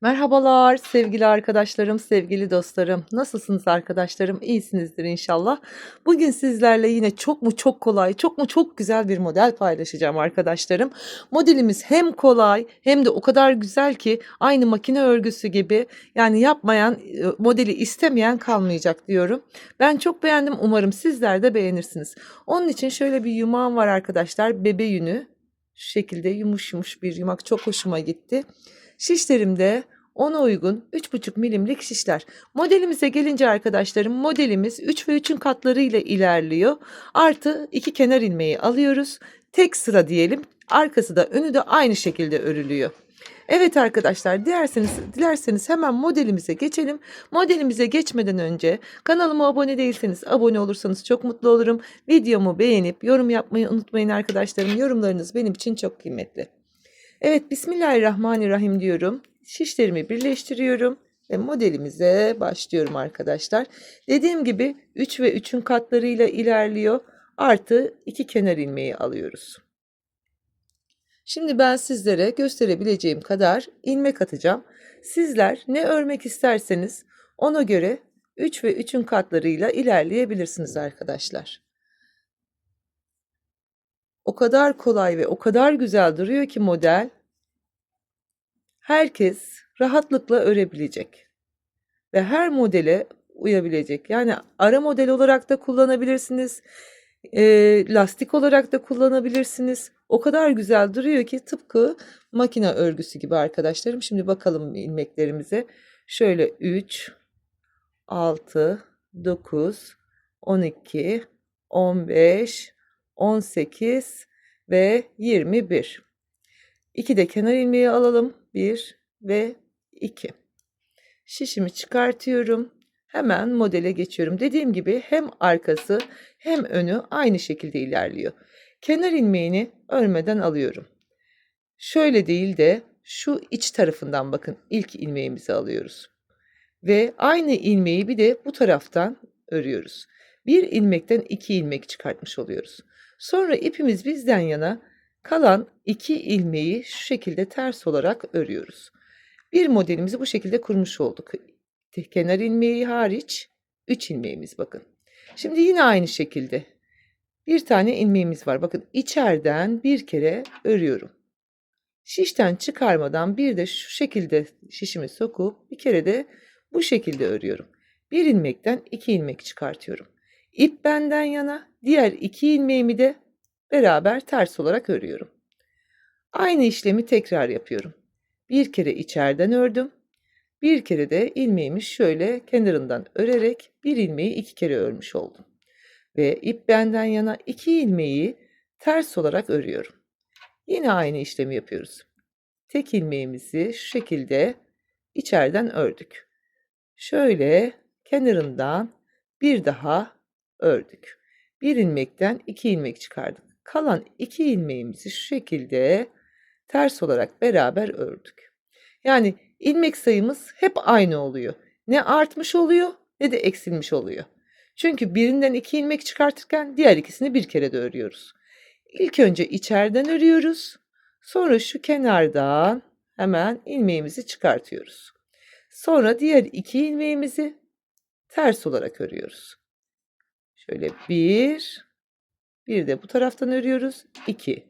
Merhabalar sevgili arkadaşlarım, sevgili dostlarım. Nasılsınız arkadaşlarım? İyisinizdir inşallah. Bugün sizlerle yine çok mu çok kolay, çok mu çok güzel bir model paylaşacağım arkadaşlarım. Modelimiz hem kolay hem de o kadar güzel ki aynı makine örgüsü gibi yani yapmayan, e, modeli istemeyen kalmayacak diyorum. Ben çok beğendim. Umarım sizler de beğenirsiniz. Onun için şöyle bir yumağım var arkadaşlar. Bebe yünü. Şu şekilde yumuş yumuş bir yumak çok hoşuma gitti. Şişlerimde ona uygun 3,5 milimlik şişler. Modelimize gelince arkadaşlarım modelimiz 3 ve 3'ün katları ile ilerliyor. Artı iki kenar ilmeği alıyoruz. Tek sıra diyelim. Arkası da önü de aynı şekilde örülüyor. Evet arkadaşlar dilerseniz, dilerseniz hemen modelimize geçelim. Modelimize geçmeden önce kanalıma abone değilseniz abone olursanız çok mutlu olurum. Videomu beğenip yorum yapmayı unutmayın arkadaşlarım. Yorumlarınız benim için çok kıymetli. Evet Bismillahirrahmanirrahim diyorum. Şişlerimi birleştiriyorum ve modelimize başlıyorum arkadaşlar. Dediğim gibi 3 ve 3'ün katlarıyla ilerliyor. Artı 2 kenar ilmeği alıyoruz. Şimdi ben sizlere gösterebileceğim kadar ilmek atacağım. Sizler ne örmek isterseniz ona göre 3 ve 3'ün katlarıyla ilerleyebilirsiniz arkadaşlar. O kadar kolay ve o kadar güzel duruyor ki model. Herkes rahatlıkla örebilecek ve her modele uyabilecek. Yani ara model olarak da kullanabilirsiniz. E, lastik olarak da kullanabilirsiniz. O kadar güzel duruyor ki tıpkı makine örgüsü gibi arkadaşlarım. Şimdi bakalım ilmeklerimize. Şöyle 3, 6, 9, 12, 15, 18 ve 21. 2 de kenar ilmeği alalım. 1 ve 2. Şişimi çıkartıyorum. Hemen modele geçiyorum. Dediğim gibi hem arkası hem önü aynı şekilde ilerliyor. Kenar ilmeğini örmeden alıyorum. Şöyle değil de şu iç tarafından bakın ilk ilmeğimizi alıyoruz. Ve aynı ilmeği bir de bu taraftan örüyoruz. Bir ilmekten iki ilmek çıkartmış oluyoruz. Sonra ipimiz bizden yana kalan iki ilmeği şu şekilde ters olarak örüyoruz. Bir modelimizi bu şekilde kurmuş olduk. Kenar ilmeği hariç 3 ilmeğimiz bakın. Şimdi yine aynı şekilde bir tane ilmeğimiz var. Bakın içeriden bir kere örüyorum. Şişten çıkarmadan bir de şu şekilde şişimi sokup bir kere de bu şekilde örüyorum. Bir ilmekten iki ilmek çıkartıyorum. İp benden yana, diğer iki ilmeğimi de beraber ters olarak örüyorum. Aynı işlemi tekrar yapıyorum. Bir kere içeriden ördüm. Bir kere de ilmeğimi şöyle kenarından örerek bir ilmeği iki kere örmüş oldum. Ve ip benden yana iki ilmeği ters olarak örüyorum. Yine aynı işlemi yapıyoruz. Tek ilmeğimizi şu şekilde içeriden ördük. Şöyle kenarından bir daha ördük. Bir ilmekten iki ilmek çıkardık. Kalan iki ilmeğimizi şu şekilde ters olarak beraber ördük. Yani ilmek sayımız hep aynı oluyor. Ne artmış oluyor ne de eksilmiş oluyor. Çünkü birinden iki ilmek çıkartırken diğer ikisini bir kere de örüyoruz. İlk önce içeriden örüyoruz. Sonra şu kenardan hemen ilmeğimizi çıkartıyoruz. Sonra diğer iki ilmeğimizi ters olarak örüyoruz. Şöyle bir, bir de bu taraftan örüyoruz. 2.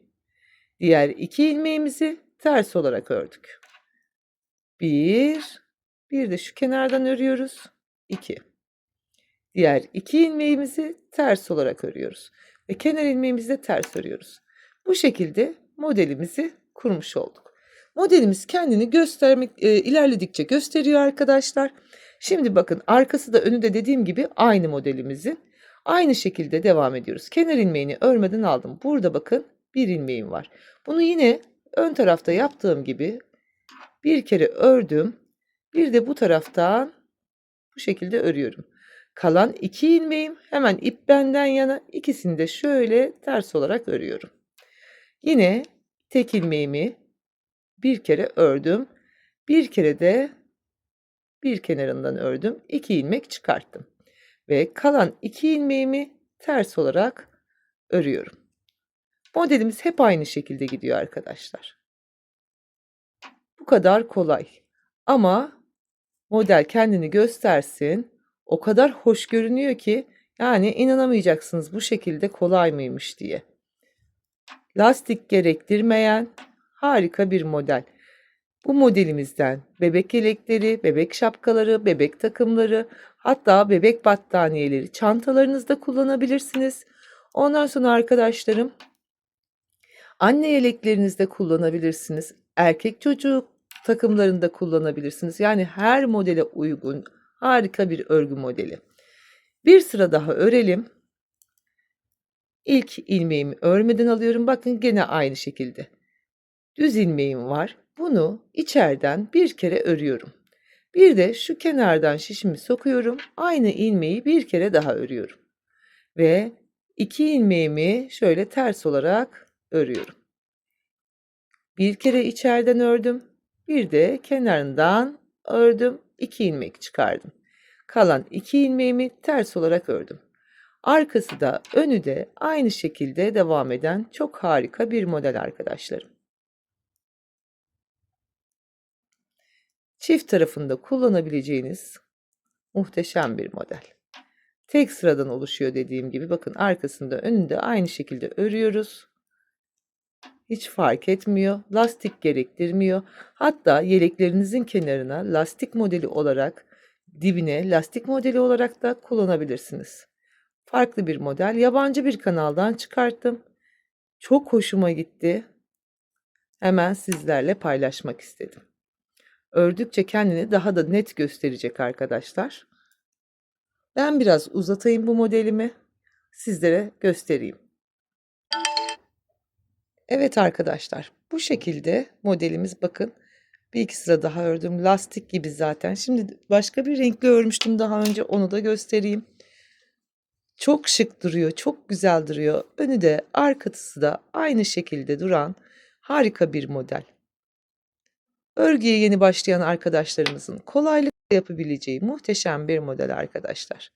Diğer iki ilmeğimizi ters olarak ördük. 1, bir de şu kenardan örüyoruz. 2. Diğer iki ilmeğimizi ters olarak örüyoruz ve kenar ilmeğimizi de ters örüyoruz. Bu şekilde modelimizi kurmuş olduk. Modelimiz kendini göstermek e, ilerledikçe gösteriyor arkadaşlar. Şimdi bakın arkası da önü de dediğim gibi aynı modelimizin. Aynı şekilde devam ediyoruz. Kenar ilmeğini örmeden aldım. Burada bakın bir ilmeğim var. Bunu yine ön tarafta yaptığım gibi bir kere ördüm. Bir de bu taraftan bu şekilde örüyorum. Kalan iki ilmeğim hemen ip benden yana ikisini de şöyle ters olarak örüyorum. Yine tek ilmeğimi bir kere ördüm. Bir kere de bir kenarından ördüm. iki ilmek çıkarttım ve kalan iki ilmeğimi ters olarak örüyorum. Modelimiz hep aynı şekilde gidiyor arkadaşlar. Bu kadar kolay. Ama model kendini göstersin. O kadar hoş görünüyor ki yani inanamayacaksınız bu şekilde kolay mıymış diye. Lastik gerektirmeyen harika bir model. Bu modelimizden bebek yelekleri, bebek şapkaları, bebek takımları, hatta bebek battaniyeleri çantalarınızda kullanabilirsiniz. Ondan sonra arkadaşlarım anne yeleklerinizde kullanabilirsiniz. Erkek çocuğu takımlarında kullanabilirsiniz. Yani her modele uygun harika bir örgü modeli. Bir sıra daha örelim. İlk ilmeğimi örmeden alıyorum. Bakın gene aynı şekilde. Düz ilmeğim var. Bunu içeriden bir kere örüyorum. Bir de şu kenardan şişimi sokuyorum. Aynı ilmeği bir kere daha örüyorum. Ve iki ilmeğimi şöyle ters olarak örüyorum. Bir kere içeriden ördüm. Bir de kenarından ördüm. iki ilmek çıkardım. Kalan iki ilmeğimi ters olarak ördüm. Arkası da önü de aynı şekilde devam eden çok harika bir model arkadaşlarım. Çift tarafında kullanabileceğiniz muhteşem bir model. Tek sıradan oluşuyor dediğim gibi. Bakın arkasında önünde aynı şekilde örüyoruz. Hiç fark etmiyor. Lastik gerektirmiyor. Hatta yeleklerinizin kenarına lastik modeli olarak dibine lastik modeli olarak da kullanabilirsiniz. Farklı bir model. Yabancı bir kanaldan çıkarttım. Çok hoşuma gitti. Hemen sizlerle paylaşmak istedim. Ördükçe kendini daha da net gösterecek arkadaşlar. Ben biraz uzatayım bu modelimi. Sizlere göstereyim. Evet arkadaşlar bu şekilde modelimiz bakın bir iki sıra daha ördüm lastik gibi zaten şimdi başka bir renkli örmüştüm daha önce onu da göstereyim çok şık duruyor çok güzel duruyor önü de arkası da aynı şekilde duran harika bir model örgüye yeni başlayan arkadaşlarımızın kolaylıkla yapabileceği muhteşem bir model arkadaşlar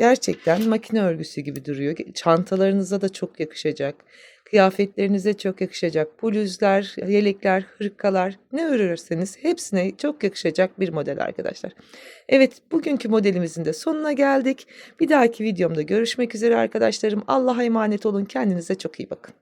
Gerçekten makine örgüsü gibi duruyor. Çantalarınıza da çok yakışacak. Kıyafetlerinize çok yakışacak. Bluzlar, yelekler, hırkalar ne örürseniz hepsine çok yakışacak bir model arkadaşlar. Evet bugünkü modelimizin de sonuna geldik. Bir dahaki videomda görüşmek üzere arkadaşlarım. Allah'a emanet olun. Kendinize çok iyi bakın.